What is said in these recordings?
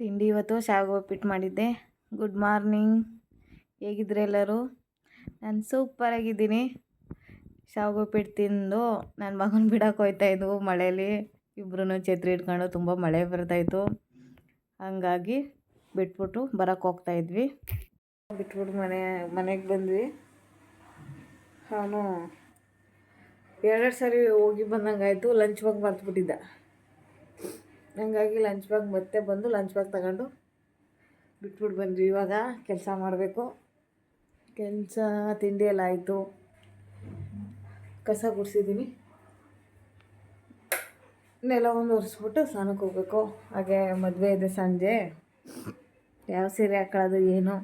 ತಿಂಡಿ ಇವತ್ತು ಶಾವಿಗೆ ಉಪ್ಪಿಟ್ಟು ಮಾಡಿದ್ದೆ. ಗುಡ್ ಮಾರ್ನಿಂಗ್ ಹೇಗಿದ್ರೆ ಎಲ್ಲರೂ? ನಾನು ಸೂಪರಾಗಿದ್ದೀನಿ ಶಾವಿಗೆ ಉಪ್ಪಿಟ್ಟು ತಿಂದು ನನ್ನ ಮಗನ ಬಿಡಕ್ಕೆ ಹೋಯ್ತಾ ಇದ್ವು ಮಳೇಲಿ. ಇಬ್ಬರೂ ಛತ್ರಿ ಇಟ್ಕೊಂಡು ತುಂಬ ಮಳೆ ಬರ್ತಾಯಿತ್ತು ಹಂಗಾಗಿ ಬಿಟ್ಬಿಟ್ಟು ಬರೋಕ್ಕೆ ಹೋಗ್ತಾ ಇದ್ವಿ. ಬಿಟ್ಬಿಟ್ಟು ಮನೆ, ಮನೆಗೆ ಬಂದ್ವಿ. ಅವನು ಎರಡೆರಡು ಸಾರಿ ಹೋಗಿ ಬಂದಂಗಾಯಿತು ಲಂಚ್ ಬಾಗ್ ಮರ್ತುಬಿಟ್ಟಿದ್ದ ಹಂಗಾಗಿ ಲಂಚ್ ಬ್ಯಾಗ್ ಮತ್ತೆ ಬಂದು ಲಂಚ್ ಬ್ಯಾಗ್ ತಗೊಂಡು ಬಿಟ್ಬಿಟ್ಟು ಬಂದ್ವಿ. ಇವಾಗ ಕೆಲಸ ಮಾಡಬೇಕು. ಕೆಲಸ, ತಿಂಡಿ ಎಲ್ಲ ಆಯಿತು. ಕಸ ಗುಡಿಸಿದ್ದೀನಿ ನೆಲ ಒಂದು ಒರೆಸ್ಬಿಟ್ಟು ಸ್ನಾನಕ್ಕೆ ಹೋಗ್ಬೇಕು. ಹಾಗೆ ಮದುವೆ ಇದೆ ಸಂಜೆ. ಯಾವ ಸೀರೆ ಹಾಕೊಳ್ಳೋದು, ಏನು?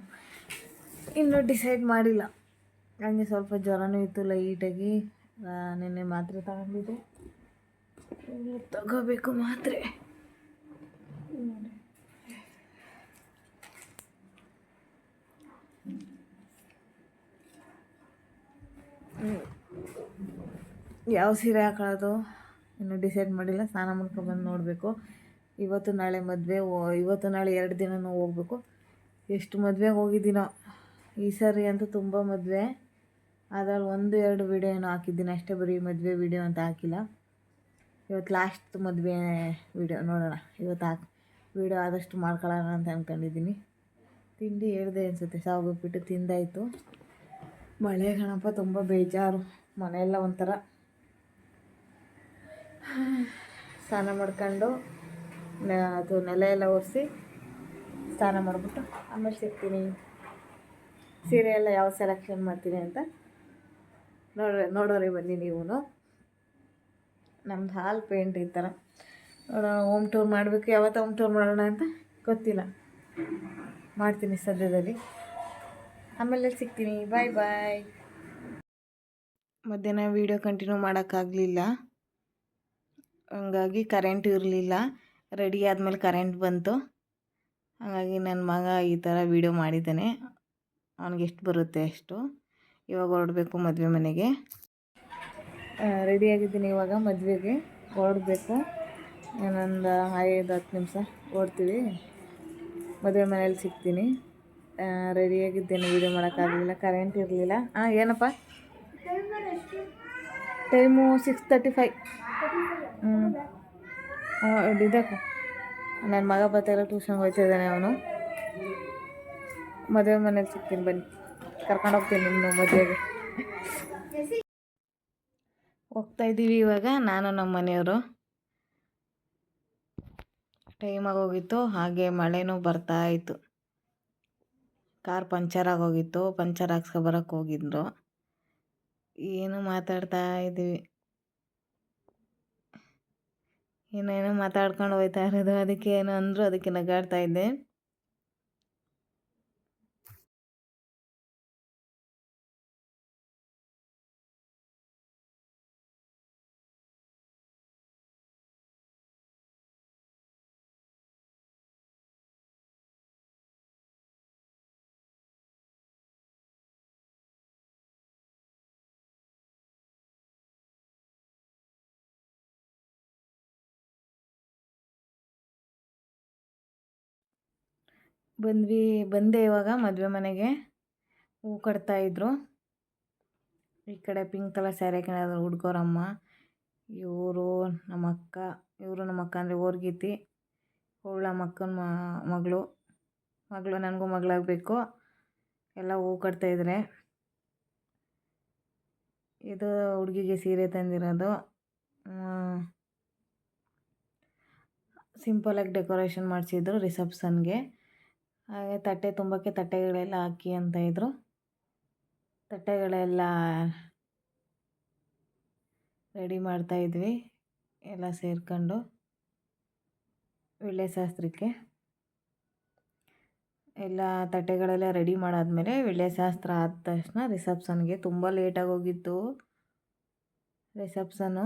ಇನ್ನೂ ಡಿಸೈಡ್ ಮಾಡಿಲ್ಲ. ಹಂಗೆ ಸ್ವಲ್ಪ ಜ್ವರನೂ ಇತ್ತು ಲೈಟಾಗಿ ನಿನ್ನೆ ಮಾತ್ರೆ ತಗೊಂಡಿದ್ದೆ. ತಗೋಬೇಕು ಮಾತ್ರೆ. ಯಾವ ಸೀರೆ ಹಾಕೊಳ್ಳೋದು? ಇನ್ನೂ ಡಿಸೈಡ್ ಮಾಡಿಲ್ಲ, ಸ್ನಾನ ಬಂದು ನೋಡಬೇಕು. ಇವತ್ತು ನಾಳೆ ಮದುವೆ ಇವತ್ತು ನಾಳೆ ಎರಡು ದಿನನೂ ಹೋಗ್ಬೇಕು. ಎಷ್ಟು ಮದುವೆಗೆ ಹೋಗಿದ್ದೀನೋ. ಈ ಸರಿ ಅಂತೂ ತುಂಬ ಮದುವೆ. ಅದ್ರಲ್ಲಿ ಒಂದು, ಎರಡು ವೀಡಿಯೋ ಹಾಕಿದ್ದೀನಿ. ಅಷ್ಟೇ ಬರೀ ಮದುವೆ ವೀಡಿಯೋ ಅಂತ ಹಾಕಿಲ್ಲ. ಇವತ್ತು ಲಾಸ್ಟ್ ಮದುವೆ ವೀಡಿಯೋ ನೋಡೋಣ. ಇವತ್ತು ಹಾಕಿ ವೀಡಿಯೋ ಆದಷ್ಟು ಮಾಡ್ಕೊಳ್ಳೋಣ ಅಂತ ಅಂದ್ಕೊಂಡಿದ್ದೀನಿ ತಿಂಡಿ ಹೇಳಿದೆ ಅನಿಸುತ್ತೆ ಉಪ್ಪಿಟ್ಟು ತಿಂದಾಯಿತು. ಮಳೆ ಗಣಪ ತುಂಬ ಬೇಜಾರು. ಮನೆಯೆಲ್ಲ ಒಂಥರ. ಸ್ನಾನ ಮಾಡ್ಕೊಂಡು ಅದು ನೆಲ ಎಲ್ಲ ಒರೆಸಿ ಸ್ನಾನ ಮಾಡಿಬಿಟ್ಟು ಆಮೇಲೆ ಸಿಗ್ತೀನಿ. ಸೀರೆ ಎಲ್ಲ ಯಾವ ಸೆಲೆಕ್ಷನ್ ಮಾಡ್ತೀನಿ ಅಂತ ನೋಡ್ರಿ ನೋಡೋರಿ ಬನ್ನಿ ನೀವು ನಮ್ದು ಹಾಲು ಪೇಂಟ್ ಈ ಥರ ನೋಡೋಣ ಹೋಮ್ ಟೂರ್ ಮಾಡಬೇಕು, ಯಾವತ್ತು ಹೋಮ್ ಟೂರ್ ಮಾಡೋಣ ಅಂತ ಗೊತ್ತಿಲ್ಲ. ಮಾಡ್ತೀನಿ ಸದ್ಯದಲ್ಲಿ. ಆಮೇಲೆ ಸಿಗ್ತೀನಿ. ಬಾಯ್ ಬಾಯ್ ಮಧ್ಯಾಹ್ನ ವೀಡಿಯೋ ಕಂಟಿನ್ಯೂ ಮಾಡೋಕ್ಕಾಗಲಿಲ್ಲ. ಹಂಗಾಗಿ ಕರೆಂಟ್ ಇರಲಿಲ್ಲ. ರೆಡಿ ಆದಮೇಲೆ ಕರೆಂಟ್ ಬಂತು. ಹಾಗಾಗಿ ನನ್ನ ಮಗ ಈ ಥರ ವೀಡಿಯೋ ಮಾಡಿದ್ದಾನೆ. ಅವ್ನಿಗೆ ಎಷ್ಟು ಬರುತ್ತೆ ಅಷ್ಟು. ಇವಾಗ ಹೊರಡಬೇಕು ಮದುವೆ ಮನೆಗೆ. ರೆಡಿಯಾಗಿದ್ದೀನಿ ಇವಾಗ ಮದುವೆಗೆ. ಹೊರಡಬೇಕು. ಇನ್ನೊಂದು ಐದು ಹತ್ತು ನಿಮಿಷ ಓಡ್ತೀವಿ. ಮದುವೆ ಮನೇಲಿ ಸಿಗ್ತೀನಿ. ರೆಡಿಯಾಗಿದ್ದೇನೆ ವೀಡಿಯೋ ಮಾಡೋಕ್ಕಾಗಲಿಲ್ಲ ಕರೆಂಟ್ ಇರಲಿಲ್ಲ. ಹಾಂ ಏನಪ್ಪ? ಟೈಮು ಸಿಕ್ಸ್ ತರ್ಟಿ ಫೈ ಹ್ಞೂ ಇದಕ್ಕ ನನ್ನ ಮಗ ಬರ್ತಾಯಿಲ್ಲ ಟ್ಯೂಷನ್ಗೆ ಹೋಗ್ತಿದ್ದಾನೆ ಅವನು. ಮದುವೆ ಮನೇಲಿ ಸಿಗ್ತೀನಿ ಬನ್ನಿ. ಕರ್ಕೊಂಡು ಹೋಗ್ತೀನಿ ನಿಮ್ಮ ಮದುವೆಗೆ. ಹೋಗ್ತಾ ಇದ್ದೀವಿ ಇವಾಗ. ನಾನು ನಮ್ಮ ಮನೆಯವರು. ಟೈಮ್ ಆಗೋಗಿತ್ತು ಹಾಗೆ ಮಳೆನೂ ಬರ್ತಾ ಇತ್ತು. ಕಾರ್ ಪಂಚರ್ ಆಗೋಗಿತ್ತು ಪಂಚರ್ ಹಾಕ್ಸ್ಕೊ ಬರೋಕ್ಕೆ ಹೋಗಿದ್ರು. ಏನು ಮಾತಾಡ್ತಾ ಇದ್ದೀವಿ? ಏನೇನೋ ಮಾತಾಡ್ಕೊಂಡು ಹೋಗ್ತಾ ಇರೋದು? ಅದಕ್ಕೆ ಏನು ಅಂದರು, ಅದಕ್ಕೆ ನಗಾಡ್ತಾ ಇದ್ದೆ. ಬಂದ್ವಿ, ಬಂದೆ ಇವಾಗ ಮದುವೆ ಮನೆಗೆ. ಹೂ ಕಟ್ತಾಯಿದ್ರು ಈ ಕಡೆ ಪಿಂಕ್ ಕಲರ್ ಸ್ಯಾರಿ ಹಾಕೊಂಡಿದ್ರು ಹುಡ್ಗೋರಮ್ಮ ಇವರು ನಮ್ಮ ಅಕ್ಕ, ಇವರು ನಮ್ಮ ಅಕ್ಕ ಅಂದರೆ ಓರ್ಗೀತಿ ಅವಳ ಮಕ್ಕನ ಮಗಳು. ಮಗಳು ನನಗೂ ಮಗಳಾಗಬೇಕು. ಎಲ್ಲ ಹೂ ಕಟ್ತಾಯಿದ್ರೆ ಇದು ಹುಡುಗಿಗೆ ಸೀರೆ ತಂದಿರೋದು. ಸಿಂಪಲಾಗಿ ಡೆಕೋರೇಷನ್ ಮಾಡಿಸಿದ್ರು ರಿಸೆಪ್ಷನ್ಗೆ. ಹಾಗೆ ತಟ್ಟೆ ತುಂಬಕ್ಕೆ ತಟ್ಟೆಗಳೆಲ್ಲ ಹಾಕಿ ಅಂತ ಇದ್ದರು ತಟ್ಟೆಗಳೆಲ್ಲ ರೆಡಿ ಮಾಡ್ತಾಯಿದ್ವಿ ಎಲ್ಲ ಸೇರ್ಕೊಂಡು ಶಾಸ್ತ್ರಕ್ಕೆ. ಎಲ್ಲ ತಟ್ಟೆಗಳೆಲ್ಲ ರೆಡಿ ಮಾಡಾದಮೇಲೆ ಶಾಸ್ತ್ರ ಆದ ತಕ್ಷಣ ರಿಸೆಪ್ಷನ್ಗೆ ತುಂಬ ಲೇಟಾಗಿ ಹೋಗಿತ್ತು. ರಿಸೆಪ್ಷನು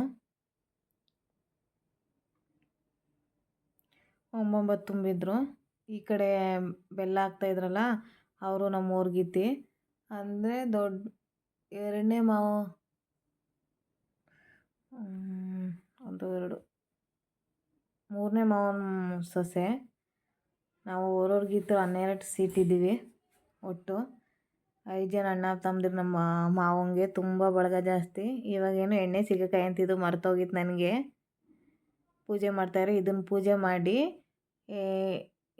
ಒಂಬೊಂಬತ್ತು ತುಂಬಿದ್ರು. ಈ ಕಡೆ ಬೆಲ್ಲ ಹಾಕ್ತಾಯಿದ್ರಲ್ಲ ಅವರು ನಮ್ಮ ಊರ್ಗಿತ್ತಿ ಅಂದರೆ ದೊಡ್ಡ ಎರಡನೇ ಮಾವ ಒಂದು ಎರಡು ಮೂರನೇ ಮಾವನ ಸೊಸೆ. ನಾವು ಊರವ್ರಿಗಿತ್ತು ಹನ್ನೆರಡು ಸೀಟ್ ಇದ್ದೀವಿ ಒಟ್ಟು. ಐದು ಜನ ಅಣ್ಣ ತಮ್ಮದಿರು ನಮ್ಮ ಮಾವಂಗೆ ತುಂಬ ಬಳಗ ಜಾಸ್ತಿ. ಇವಾಗೇನು ಎಣ್ಣೆ ಸಿಗಕಾಯಿ ಅಂತಿದ್ದು ಮರ್ತೋಗಿತ್ತು ನನಗೆ. ಪೂಜೆ ಮಾಡ್ತಾರೆ ಇದನ್ನು ಪೂಜೆ ಮಾಡಿ ಏ,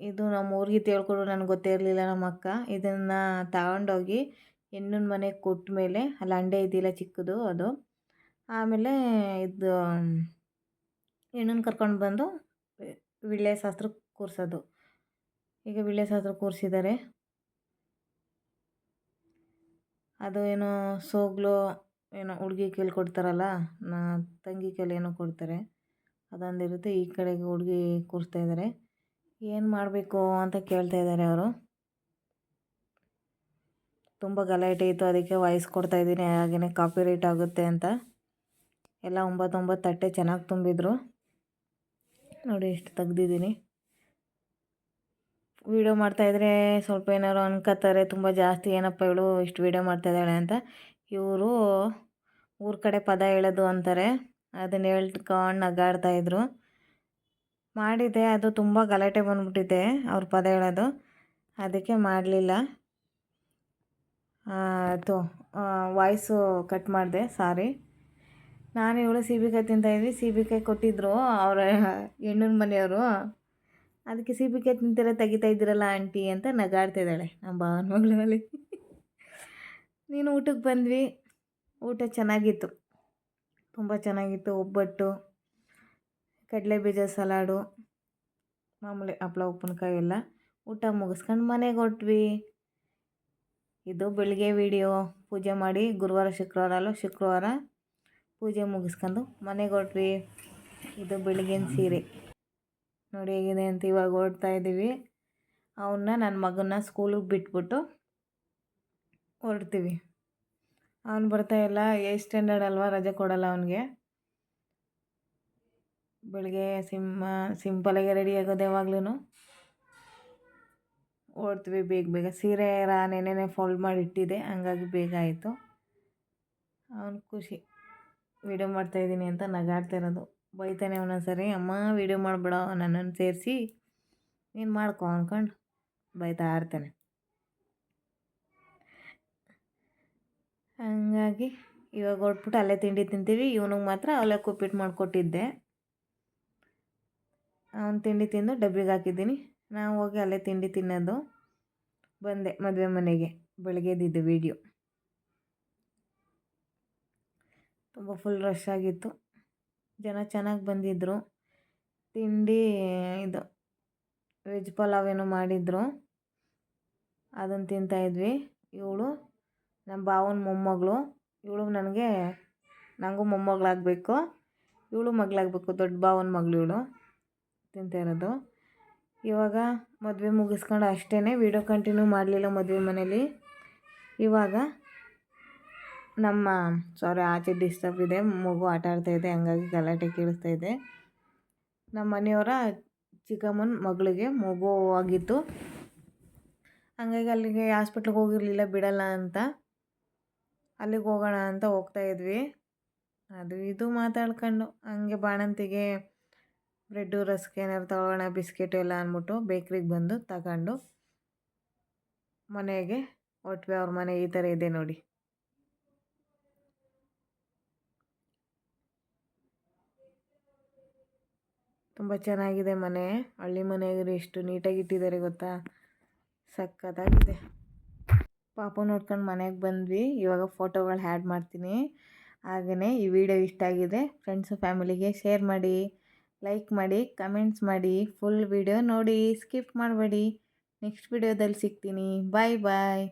ಇದು ನಮ್ಮ ಊರಿಗೆ ತಿಳ್ಕೊಡು ನನಗೆ ಗೊತ್ತೇ ಇರಲಿಲ್ಲ ನಮ್ಮ ಅಕ್ಕ. ಇದನ್ನು ತಗೊಂಡೋಗಿ ಹೆಣ್ಣಿನ ಮನೆಗೆ ಕೊಟ್ಟ ಮೇಲೆ, ಅಲ್ಲಿ ಅಂಡೆ ಇದೆಯಲ್ಲ ಚಿಕ್ಕದು ಅದು, ಆಮೇಲೆ ಇದು ಹೆಣ್ಣನ್ನು ಕರ್ಕೊಂಡು ಬಂದು ವಿಳ್ಯ ಶಾಸ್ತ್ರ ಕೂರಿಸೋದು. ಈಗ ವಿಳ್ಯ ಶಾಸ್ತ್ರ ಕೂರಿಸಿದ್ದಾರೆ ಅದು ಏನೋ ಸೋಗ್ಲು ಏನೋ ಹುಡುಗಿ ಕೈಲಿ ಕೊಡ್ತಾರಲ್ಲ, ನಾ ತಂಗಿ ಕೈಲಿ ಏನೋ ಕೊಡ್ತಾರೆ. ಅದೊಂದಿರುತ್ತೆ, ಈ ಕಡೆಗೆ ಹುಡುಗಿ ಕೂರಿಸ್ತಾ ಇದ್ದಾರೆ ಏನು ಮಾಡಬೇಕು ಅಂತ ಕೇಳ್ತಾ ಇದ್ದಾರೆ ಅವರು. ತುಂಬ ಗಲಾಟೆ ಇತ್ತು, ಅದಕ್ಕೆ ವಾಯ್ಸ್ ಕೊಡ್ತಾ ಇದ್ದೀನಿ ಹಾಗೆಯೇ ಕಾಪಿ ರೇಟ್ ಆಗುತ್ತೆ ಅಂತ. ಎಲ್ಲ ಒಂಬತ್ತೊಂಬತ್ತು ಒಂಬತ್ತು ತಟ್ಟೆ ಚೆನ್ನಾಗಿ ತುಂಬಿದ್ರು. ನೋಡಿ ಎಷ್ಟು ತೆಗ್ದಿದ್ದೀನಿ. ವೀಡಿಯೋ ಮಾಡ್ತಾಯಿದ್ರೆ ಸ್ವಲ್ಪ ಏನಾದ್ರು ಅನ್ಕೋತಾರೆ ತುಂಬ ಜಾಸ್ತಿ, ಏನಪ್ಪ ಇವಳು ಇಷ್ಟು ವೀಡಿಯೋ ಮಾಡ್ತಾಯಿದ್ದಾಳೆ ಅಂತ. ಇವರು ಊರ ಕಡೆ ಪದ ಹೇಳೋದು ಅಂತಾರೆ. ಅದನ್ನು ಹೇಳ್ಕೊಂಡು ನಗಾಡ್ತಾಯಿದ್ರು ಮಾಡಿದ್ದೆ ಅದು ತುಂಬ ಗಲಾಟೆ ಬಂದುಬಿಟ್ಟಿದೆ ಅವ್ರ ಪದ ಹೇಳೋದು. ಅದಕ್ಕೆ ಮಾಡಲಿಲ್ಲ. ಅದು ವಾಯ್ಸು ಕಟ್ ಮಾಡಿದೆ. ಸಾರಿ ನಾನು ಇವಳು ಸೀಬೆಕಾಯಿ ತಿಂತಾಯಿದ್ವಿ ಸೀಬೆಕಾಯಿ ಕೊಟ್ಟಿದ್ದರು ಅವರ ಹೆಣ್ಣಿನ ಮನೆಯವರು. ಅದಕ್ಕೆ ಸೀಬೆಕಾಯಿ ತಿಂತೀರ, ತೆಗಿತಾ ಇದ್ದೀರಲ್ಲ ಆಂಟಿ ಅಂತ ನಗಾಡ್ತಿದ್ದಾಳೆ ನಮ್ಮ ಭಾವನ ಮಗಳಲ್ಲಿ. ನೀನು ಊಟಕ್ಕೆ ಬಂದ್ವಿ. ಊಟ ಚೆನ್ನಾಗಿತ್ತು. ತುಂಬ ಚೆನ್ನಾಗಿತ್ತು, ಒಬ್ಬಟ್ಟು. ಕಡಲೆ ಬೀಜ ಸಲಾಡು, ಮಾಮೂಲಿ ಹಪ್ಳ, ಉಪ್ಪಿನಕಾಯಿ ಎಲ್ಲ ಊಟ ಮುಗಿಸ್ಕೊಂಡು ಮನೆಗೆ ಹೊಟ್ವಿ. ಇದು ಬೆಳಿಗ್ಗೆ ವಿಡಿಯೋ. ಪೂಜೆ ಮಾಡಿ ಗುರುವಾರ, ಶುಕ್ರವಾರ ಅಲ್ಲ, ಶುಕ್ರವಾರ ಪೂಜೆ ಮುಗಿಸ್ಕೊಂಡು ಮನೆಗೆ ಹೊಟ್ವಿ. ಇದು ಬೆಳಗಿನ ಸೀರೆ. ನೋಡಿ ಹೇಗಿದೆ ಅಂತ ಇವಾಗ ಓಡ್ತಾ ಇದ್ದೀವಿ ಅವನ್ನ ನನ್ನ ಮಗನ್ನ ಸ್ಕೂಲಿಗೆ ಬಿಟ್ಬಿಟ್ಟು ಹೊರಡ್ತೀವಿ. ಅವನು ಬರ್ತಾ ಇಲ್ಲ. ಏಟ್ ಸ್ಟ್ಯಾಂಡರ್ಡ್ ಅಲ್ವಾ ರಜೆ ಕೊಡಲ್ಲ ಅವನಿಗೆ. ಬೆಳಿಗ್ಗೆ ಸಿಂಹ, ಸಿಂಪಲ್ಲಾಗೆ ರೆಡಿ ಆಗೋದು ಯಾವಾಗ್ಲೂ ಓಡ್ತೀವಿ ಬೇಗ ಬೇಗ. ಸೀರೆ ರಾ ನೆನೆನೆ ಫೋಲ್ಡ್ ಮಾಡಿ ಇಟ್ಟಿದ್ದೆ, ಹಂಗಾಗಿ ಬೇಗ ಆಯಿತು. ಅವನು ಖುಷಿ. ವೀಡಿಯೋ ಮಾಡ್ತಾಯಿದ್ದೀನಿ ಅಂತ ನಗಾಡ್ತಾ ಇರೋದು. ಬೈತಾನೆ ಒಂದೊಂದ್ಸರಿ ಅಮ್ಮ, ವೀಡಿಯೋ ಮಾಡಿಬಿಡ, ನನ್ನನ್ನು ಸೇರಿಸಿ. ನೀನು ಮಾಡ್ಕೊ ಅಂದ್ಕೊಂಡು ಬೈತಾ ಇರ್ತಾನೆ. ಹಂಗಾಗಿ ಇವಾಗ ಹೊಟ್ಬಿಟ್ಟು ಅಲ್ಲೇ ತಿಂಡಿ ತಿಂತೀವಿ. ಇವನಿಗೆ ಮಾತ್ರ ಅವಲಕ್ಕಿ ಉಪ್ಪಿಟ್ಟು ಮಾಡಿಕೊಟ್ಟಿದ್ದೆ. ಅವನು ತಿಂಡಿ ತಿಂದು ಡಬ್ಬಿಗೆ ಹಾಕಿದ್ದೀನಿ. ನಾವು ಹೋಗಿ ಅಲ್ಲೇ ತಿಂಡಿ ತಿನ್ನೋದು. ಬಂದೆ ಮದುವೆ ಮನೆಗೆ. ಬೆಳಗ್ಗೆದಿದ್ದು ವೀಡಿಯೋ ತುಂಬ ಫುಲ್ ರಶ್ ಆಗಿತ್ತು. ಜನ ಚೆನ್ನಾಗಿ ಬಂದಿದ್ದರು ತಿಂಡಿ ಇದು ವೆಜ್ ಪಲಾವ್ ಏನೋ ಮಾಡಿದ್ರು. ಅದನ್ನು ತಿಂತಾಯಿದ್ವಿ ಇವಳು ನಮ್ಮ ಭಾವನ ಮೊಮ್ಮಗಳು. ಇವಳು ನನಗೆ ನನಗೂ ಮೊಮ್ಮಗಳಾಗಬೇಕು. ಇವಳು ಮಗಳಾಗಬೇಕು. ದೊಡ್ಡ ಭಾವನ ಮಗಳು ಇವಳು. ತಿಂತಾ ಇರೋದು. ಇವಾಗ ಮದುವೆ ಮುಗಿಸ್ಕೊಂಡು ಅಷ್ಟೇ ವೀಡಿಯೋ ಕಂಟಿನ್ಯೂ ಮಾಡಲಿಲ್ಲ ಮದುವೆ ಮನೇಲಿ. ಇವಾಗ ನಮ್ಮ ಸಾರಿ ಆಚೆ ಡಿಸ್ಟರ್ಬ್ ಇದೆ, ಮಗು ಆಟ ಇದೆ, ಹಂಗಾಗಿ ಗಲಾಟೆ ಕೇಳಿಸ್ತಾ ಇದೆ. ನಮ್ಮ ಮನೆಯವರ ಚಿಕ್ಕಮ್ಮನ ಮಗಳಿಗೆ ಮಗು ಆಗಿತ್ತು. ಹಂಗಾಗಿ ಅಲ್ಲಿಗೆ ಹಾಸ್ಪಿಟ್ಲಿಗೆ ಹೋಗಿರಲಿಲ್ಲ, ಬಿಡಲ್ಲ ಅಂತ. ಅಲ್ಲಿಗೆ ಹೋಗೋಣ ಅಂತ ಹೋಗ್ತಾ ಇದ್ವಿ. ಅದು ಇದು ಮಾತಾಡ್ಕೊಂಡು ಹಂಗೆ ಬಾಣಂತಿಗೆ ಬ್ರೆಡ್ಡು, ರಸ್ಕ್ ಏನಾದ್ರು ತಗೊಳ್ಳೋಣ, ಬಿಸ್ಕೆಟು ಎಲ್ಲ ಅಂದ್ಬಿಟ್ಟು ಬೇಕ್ರಿಗೆ ಬಂದು ತಗೊಂಡು ಮನೆಗೆ ಹೊಟ್ವಿ ಅವ್ರ ಮನೆ ಈ ಥರ ಇದೆ ನೋಡಿ. ತುಂಬ ಚೆನ್ನಾಗಿದೆ ಮನೆ. ಹಳ್ಳಿ ಮನೆಯಾಗಿರೋ ಎಷ್ಟು ನೀಟಾಗಿ ಇಟ್ಟಿದ್ದಾರೆ ಗೊತ್ತಾ? ಸಖತ್ತಾಗಿದೆ. ಪಾಪ ನೋಡ್ಕೊಂಡು ಮನೆಗೆ ಬಂದ್ವಿ. ಇವಾಗ ಫೋಟೋಗಳು ಆ್ಯಡ್ ಮಾಡ್ತೀನಿ. ಹಾಗೆಯೇ ಈ ವಿಡಿಯೋ ಇಷ್ಟ ಆಗಿದೆ. ಫ್ರೆಂಡ್ಸು ಫ್ಯಾಮಿಲಿಗೆ ಶೇರ್ ಮಾಡಿ. ಲೈಕ್ ಮಾಡಿ ಕಮೆಂಟ್ಸ್ ಮಾಡಿ ಫುಲ್ ವಿಡಿಯೋ ನೋಡಿ ಸ್ಕಿಪ್ ಮಾಡಬೇಡಿ. ನೆಕ್ಸ್ಟ್ ವಿಡಿಯೋದಲ್ಲಿ ಸಿಗ್ತೀನಿ. ಬಾಯ್ ಬಾಯ್